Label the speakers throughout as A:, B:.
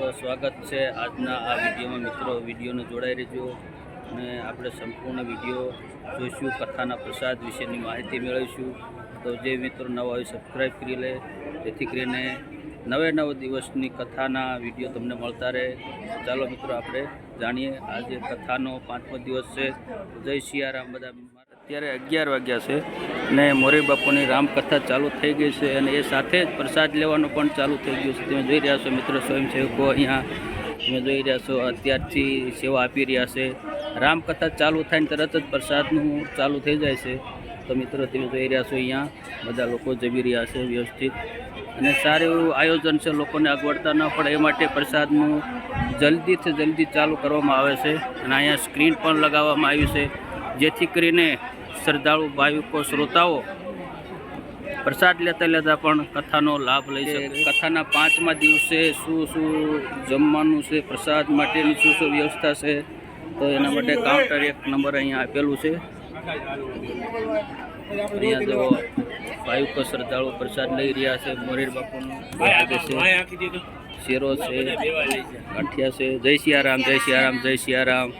A: તો સ્વાગત છે આજના આ વિડીયોમાં મિત્રો. વિડીયોને જોડાઈ રહેજો અને આપણે સંપૂર્ણ વીડિયો જોઈશું, કથાના પ્રસાદ વિશેની માહિતી મેળવીશું. તો જે મિત્રો નવા હોય સબસ્ક્રાઈબ કરી લે. જેથી કરીને નવે નવ દિવસની કથાના વીડિયો તમને મળતા રહે. ચાલો મિત્રો, આપણે જાણીએ આજે કથાનો પાંચમો દિવસ છે. જય સિયારામ બધા અત્યારે અગિયાર વાગ્યા છે અને મોરી બાપુની રામકથા ચાલુ થઈ ગઈ છે અને એ સાથે જ પ્રસાદ લેવાનું પણ ચાલુ થઈ ગયું છે. તમે જોઈ રહ્યા છો મિત્રો, સ્વયંસેવકો અહીંયા તમે જોઈ રહ્યા છો, અત્યારથી સેવા આપી રહ્યા છે. રામકથા ચાલુ થાય ને તરત જ પ્રસાદનું ચાલુ થઈ જાય છે. તો મિત્રો, તમે જોઈ રહ્યા છો અહીંયા બધા લોકો જમી રહ્યા છે વ્યવસ્થિત. અને સારું એવું આયોજન છે, લોકોને અગવડતા ન પડે એ માટે પ્રસાદનું જલ્દીથી જલ્દી ચાલુ કરવામાં આવે છે. અને અહીંયા સ્ક્રીન પણ લગાવવામાં આવ્યું છે. જેથી કરીને શ્રદ્ધાળુ ભાવિકો શ્રોતાઓ પ્રસાદ લેતા લેતા પણ કથાનો લાભ લઈ શકે. કથાના પાંચમા દિવસે શું શું જમવાનું છે, પ્રસાદ માટેની શું શું વ્યવસ્થા છે, તો એના માટે કાઉન્ટર એક નંબર અહીંયા આપેલું છે. અહીંયા જો ભાવિકો શ્રદ્ધાળુ પ્રસાદ લઈ રહ્યા છે. મોરેર બાપુનું છે. શેરો છે, ગાંઠિયા છે. જય સિયારામ જય સિયારામ જય સિયારામ.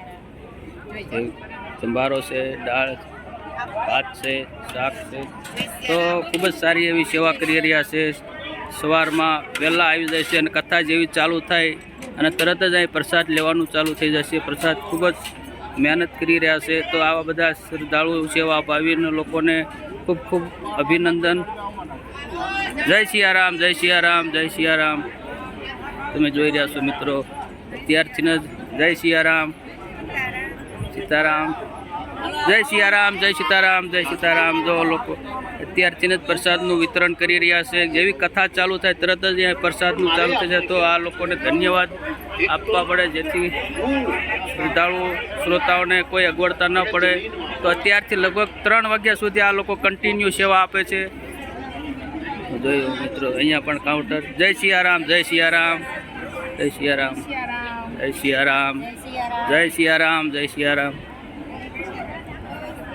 A: સંભારો છે, દાળ ભાત છે શાક છે. તો ખૂબ જ સારી એવી સેવા કરી રહ્યા છે. સવારમાં વહેલા આવી જાય છે અને કથા જેવી ચાલુ થાય અને તરત જ અહીં પ્રસાદ લેવાનું ચાલુ થઈ જશે પ્રસાદ ખૂબ જ મહેનત કરી રહ્યા છે. તો આવા બધા શ્રદ્ધાળુ સેવા ભાવીને લોકોને ખૂબ ખૂબ અભિનંદન. જય સિયારામ જય સિયારામ જય સિયારામ. તમે જોઈ રહ્યા છો મિત્રો, અત્યારથી જ જય સિયારામ. સીતારામ. જય સિયારામ જય સીતારામ જય સીતારામ. જો લોકો અત્યારથી જ પ્રસાદનું વિતરણ કરી રહ્યા છે. જેવી કથા ચાલુ થાય તરત જ અહીંયા પ્રસાદનું ચાલુ થઈ જાય તો આ લોકોને ધન્યવાદ આપવા પડે. જેથી શ્રદ્ધાળુ શ્રોતાઓને કોઈ અગવડતા ન પડે. તો અત્યારથી લગભગ ત્રણ વાગ્યા સુધી આ લોકો કન્ટિન્યુ સેવા આપે છે. જોયું મિત્રો અહીંયા પણ કાઉન્ટર જય સિયારામ. જય સિયારામ. જય સિયારામ. જય સિયારામ. જય સિયારામ જય સિયારામ.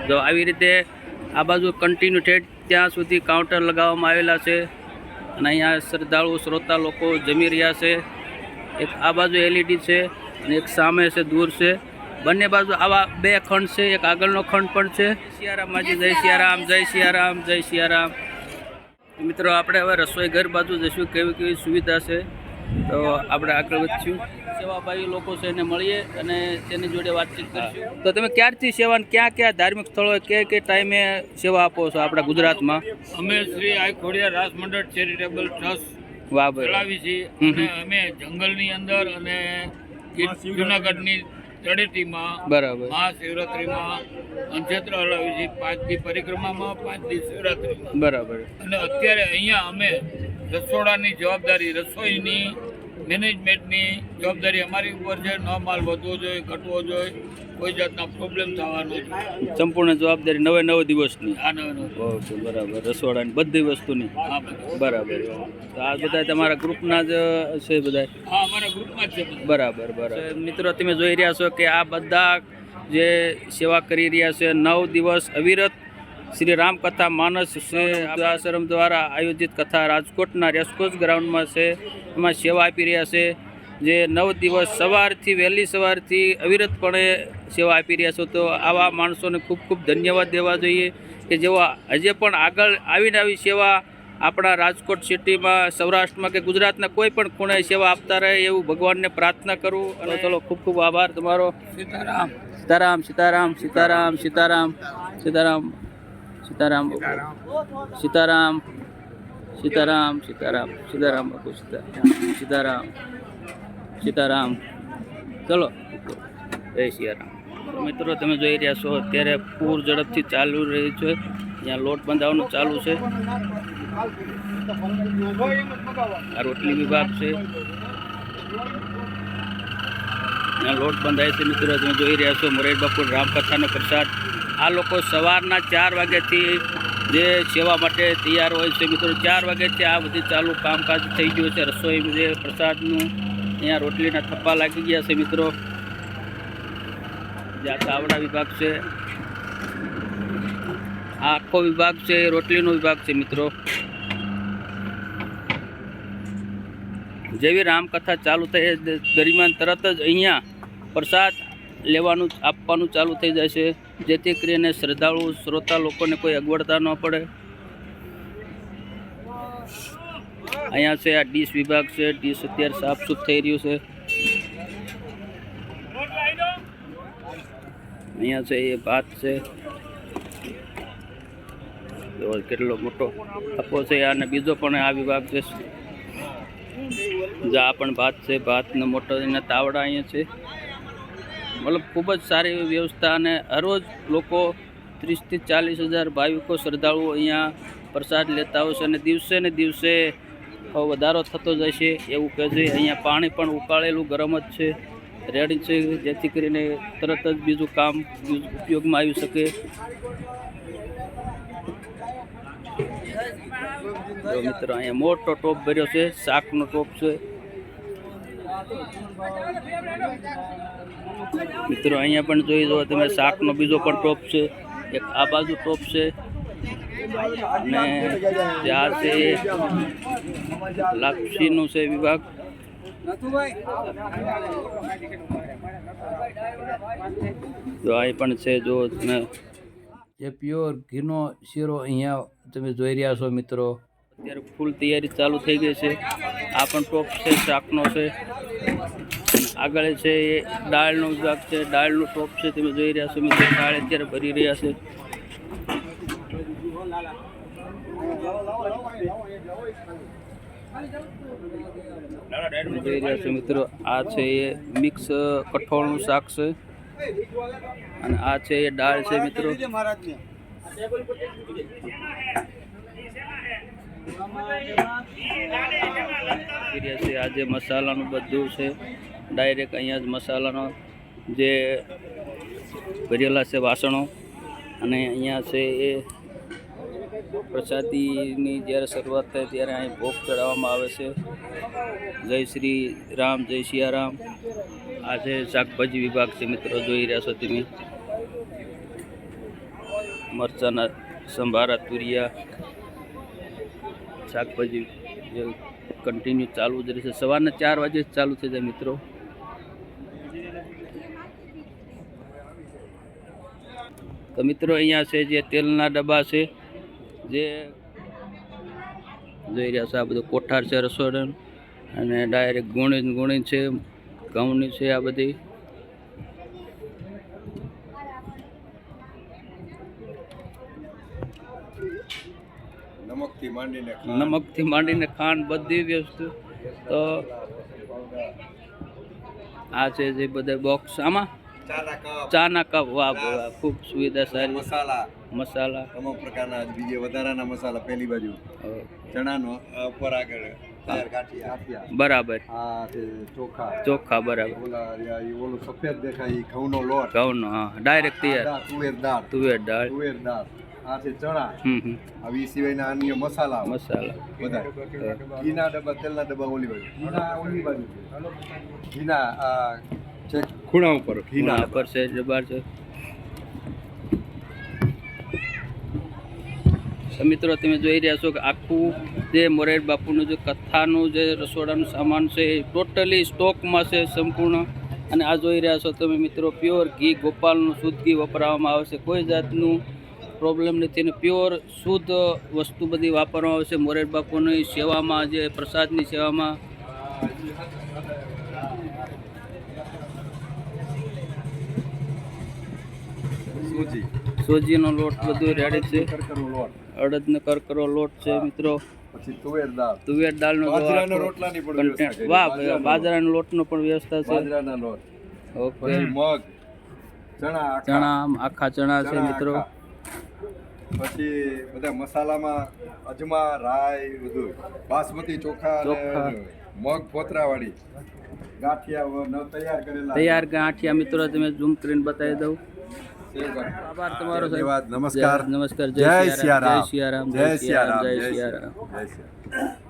A: જો આવી રીતે આ બાજુ કન્ટિન્યુ ઠેઠ ત્યાં સુધી કાઉન્ટર લગાવવામાં આવેલા છે. અને અહીંયા શ્રદ્ધાળુ શ્રોતા લોકો જમી રહ્યા છે. એક આ બાજુ એલઈડી છે અને એક સામે છે, દૂર છે. બંને બાજુ આવા બે ખંડ છે, એક આગળનો ખંડ પણ છે. સિયારામ માજી, જય સિયારામ જય સિયારામ જય સિયારામ. મિત્રો, આપણે હવે રસોઈ ઘર બાજુ જઈશું. કેવી કેવી સુવિધા છે? તો આપણે આગળ વધશું. સેવાભાવી લોકો છે એને મળીએ અને તેની જોડે વાતચીત કરીશું. તો તમે ક્યારથી સેવા ને ક્યાં ક્યાં ધાર્મિક સ્થળોએ કે કે ટાઈમે સેવા આપો છો આપણા ગુજરાતમાં?
B: અમે શ્રી આખોડિયા રાસમંડળ રાસ મંડળ ચેરિટેબલ ટ્રસ્ટ
A: વાહ
B: ચલાવી છીએ અને અમે જંગલની અંદર અને જુનાગઢની તળેટીમાં
A: બરાબર.
B: મહાશિવરાત્રિમાં અંક્ષેત્ર હલાવી છીએ પાંચ દી પરિક્રમામાં પાંચ દી શિવરાત્રિમાં.
A: બરાબર.
B: અને અત્યારે અહીંયા અમે રસોડાની જવાબદારી રસોઈની મેનેજમેન્ટની જવાબદારી અમારી ઉપર છે. ન માલ વધવો જોઈએ ઘટવો જોઈએ. કોઈ જાતના પ્રોબ્લેમ થવાનો
A: સંપૂર્ણ જવાબદારી નવે નવ દિવસની.
B: આ નવું
A: ઓકે બરાબર. રસોડાની બધી વસ્તુની.
B: હા
A: બરાબર. તો આ બધા તમારા ગ્રુપના જ છે બધા
B: હા અમારા ગ્રુપમાં જ છે
A: બરાબર બરાબર. મિત્રો તમે જોઈ રહ્યા છો કે આ બધા જે સેવા કરી રહ્યા છે નવ દિવસ અવિરત શ્રી રામકથા માનસ આશ્રમ દ્વારા આયોજિત કથા રાજકોટના રેસકોર્સ ગ્રાઉન્ડમાં છે. એમાં સેવા આપી રહ્યા છે. જે નવ દિવસ સવારથી વહેલી સવારથી અવિરતપણે સેવા આપી રહ્યા છો. તો આવા માણસોને ખૂબ ખૂબ ધન્યવાદ દેવા જોઈએ કે જેઓ હજે પણ આગળ આવીને આવી સેવા આપણા રાજકોટ સિટીમાં સૌરાષ્ટ્રમાં કે ગુજરાતના કોઈ પણ ખૂણે સેવા આપતા રહે એવું ભગવાનને પ્રાર્થના કરું અને ચલો ખૂબ ખૂબ આભાર તમારો.
B: સીતારામ.
A: સીતારામ સીતારામ સીતારામ સીતારામ સીતારામ. સીતારામ સીતારામ સીતારામ સીતારામ સીતારામ બાપુ સીતારામ સીતારામ સીતારામ ચલો જય સિયારામ મિત્રો તમે જોઈ રહ્યા છો, અત્યારે પૂર ઝડપથી ચાલુ રહ્યું છે. ત્યાં લોટ બંધાવવાનું ચાલુ છે. આ રોટલી વિભાગ છે. ત્યાં લોટ બંધાય છે, મિત્રો. તમે જોઈ રહ્યા છો, મોરેડ બાપુ રામકથાનો પ્રસાદ. આ લોકો સવારના ચાર વાગ્યાથી જે સેવા માટે તૈયાર હોય છે મિત્રો, ચાર વાગ્યાથી આ બધી ચાલુ કામકાજ થઈ ગયું છે. રસોઈ જે પ્રસાદનું અહીંયા રોટલીના થપ્પા લાગી ગયા છે મિત્રો. જે આ તાવડા વિભાગ છે. આ આખો વિભાગ છે, રોટલીનો વિભાગ છે મિત્રો. જેવી રામકથા ચાલુ થઈ દરમિયાન તરત જ અહીંયા પ્રસાદ લેવાનું, આપવાનું ચાલુ થઈ જાય છે. જેથી કરીને શ્રદ્ધાળુ શ્રોતા લોકોને કોઈ અગવડતા ન પડે. અહીંયા છે આ ડીશ વિભાગ છે, ડીશ અત્યારે સાફ સુફ થઈ રહ્યું છે. અહીંયા છે એ ભાત છે. કેટલો મોટો આપો છે અને બીજો પણ આ વિભાગ છે. જા પણ ભાત છે, ભાતનો મોટો એના તાવડા અહીંયા છે. મતલબ ખૂબ જ સારી એવી વ્યવસ્થા અને હરરોજ લોકો ત્રીસથી ચાલીસ હજાર ભાવિકો શ્રદ્ધાળુઓ અહીંયા પ્રસાદ લેતા હોય છે અને દિવસે ને દિવસે વધારો થતો જાય છે એવું કહે છે. અહીંયા પાણી પણ ઉકાળેલું ગરમ જ છે. રેડી છે જેથી કરીને તરત જ બીજું કામ ઉપયોગમાં આવી શકે. મિત્રો, અહીંયા મોટો ટોપ ભર્યો છે, શાકનો ટોપ છે. મિત્રો, અહીંયા પણ જોઈ જુઓ તમે શાકનો બીજો પણ ટોપ છે. એક આ બાજુ ટોપ છે. અને ત્યાં છે છે વિભાગ. જો અહીં પણ છે, જો તમે જે પ્યોર ઘીનો શીરો અહીંયા તમે જોઈ રહ્યા છો, મિત્રો. અત્યારે ફૂલ તૈયારી ચાલુ થઈ ગઈ છે. આ પણ ટોપ છે, શાકનો છે. આગળ છે એ દાળનો વિભાગ છે, દાળનો ટોપ છે, તમે જોઈ રહ્યા છો, મિત્રો, દાળ અત્યારે ભરી રહ્યા છે. જોઈ રહ્યા છો, મિત્રો, આ છે એ મિક્સ કઠોળનું શાક છે. અને આ છે એ દાળ છે, મિત્રો. કરી રહ્યા છે આ જે મસાલાનું બધું છે. ડાયરેક્ટ અહીંયા જ મસાલાનો જે ભરેલા છે વાસણો અને અહીંયા છે એ પ્રસાદીની જ્યારે શરૂઆત થાય ત્યારે અહીં ભોગ ચડાવવામાં આવે છે. જય શ્રી રામ, જય સિયારામ આ છે શાકભાજી વિભાગ છે મિત્રો, જોઈ રહ્યા છો તમે. મરચાના સંભારા, તુરિયા. શાકભાજી કન્ટિન્યુ ચાલુ જ રહેશે. સવારના ચાર વાગે જ ચાલુ થઈ જાય મિત્રો. તો મિત્રો અહીંયા છે જે તેલના ડબ્બા છે જે જોઈ રહ્યા છે આ બધું કોઠાર છે રસોડન અને ડાયરેક્ટ ગુણી ગુણી છે ઘઉંની છે આ બધી.
C: નમકથી માંડીને
A: નમકથી માંડીને ખાંડ બધી વસ્તુ. તો આ છે જે બધા બોક્સ આમાં
C: ચાના કપ
A: વાહ વાહ ખૂબ સુવિધા સારી.
C: મસાલા.
A: મસાલા.
C: તમામ પ્રકારના બીજે વધારાના મસાલા પહેલી બાજુ. ચણાનો ઉપર આગળ
A: બરાબર.
C: ચોખા.
A: ચોખા બરાબર.
C: ઓલા સફેદ દેખાય ઘઉંનો લોટ.
A: ઘઉંનો હા. ડાયરેક્ટ તૈયાર.
C: તુવેર દાળ.
A: તુવેર દાળ.
C: તુવેર દાળ. આ છે ચણા.
A: હમ હમ.
C: આવી સિવાયના અન્ય મસાલા
A: મસાલા.
C: બધા. ઘીના ડબ્બા તેલના ડબ્બા ઓલી બાજુ. ઘીના ઓલી બાજુ. ઘીના છે ખૂણા ઉપર ઘીના
A: ઉપર. પર છે જબાર છે. મિત્રો તમે જોઈ રહ્યા છો કે આખું જે મોરેર બાપુનું જે કથાનું જે રસોડાનું સામાન છે એ ટોટલી સ્ટોકમાં છે સંપૂર્ણ. અને આ જોઈ રહ્યા છો તમે મિત્રો પ્યોર ઘી ગોપાલનું શુદ્ધ ઘી વાપરવામાં આવે છે. કોઈ જાતનું પ્રોબ્લેમ નથી અને પ્યોર શુદ્ધ વસ્તુ બધી વાપરવામાં આવે છે. મોરેર બાપુની સેવામાં જે પ્રસાદની સેવામાં
C: સૂજી.
A: સોજીનો લોટ બધું રેડી છે. અડદનો કરકરો લોટ છે મિત્રો.
C: પછી તુવેર દાળ.
A: તુવેર દાળનો
C: બાજરાના રોટલાની પણ વ્યવસ્થા
A: વાહ
C: બાજરાનો
A: લોટનો પણ વ્યવસ્થા છે.
C: બાજરાના લોટ.
A: ઓકે.
C: મગ ચણા આખા,
A: ચણા આખા ચણા છે મિત્રો.
C: પછી બધા મસાલામાં અજમા રાઈ બધું. બાસમતી ચોખા મગ પોતરાવાળી. ગાંઠિયા તૈયાર કરેલા.
A: તૈયાર ગાંઠિયા મિત્રો તમે ઝૂમ કરીને બતાવી દઉં. આભાર તમારો.
C: ધન્યવાદ નમસ્કાર.
A: નમસ્કાર
C: જય સિયારામ.
A: જય સિયારામ
C: જય સિયારામ. જય સિયારામ.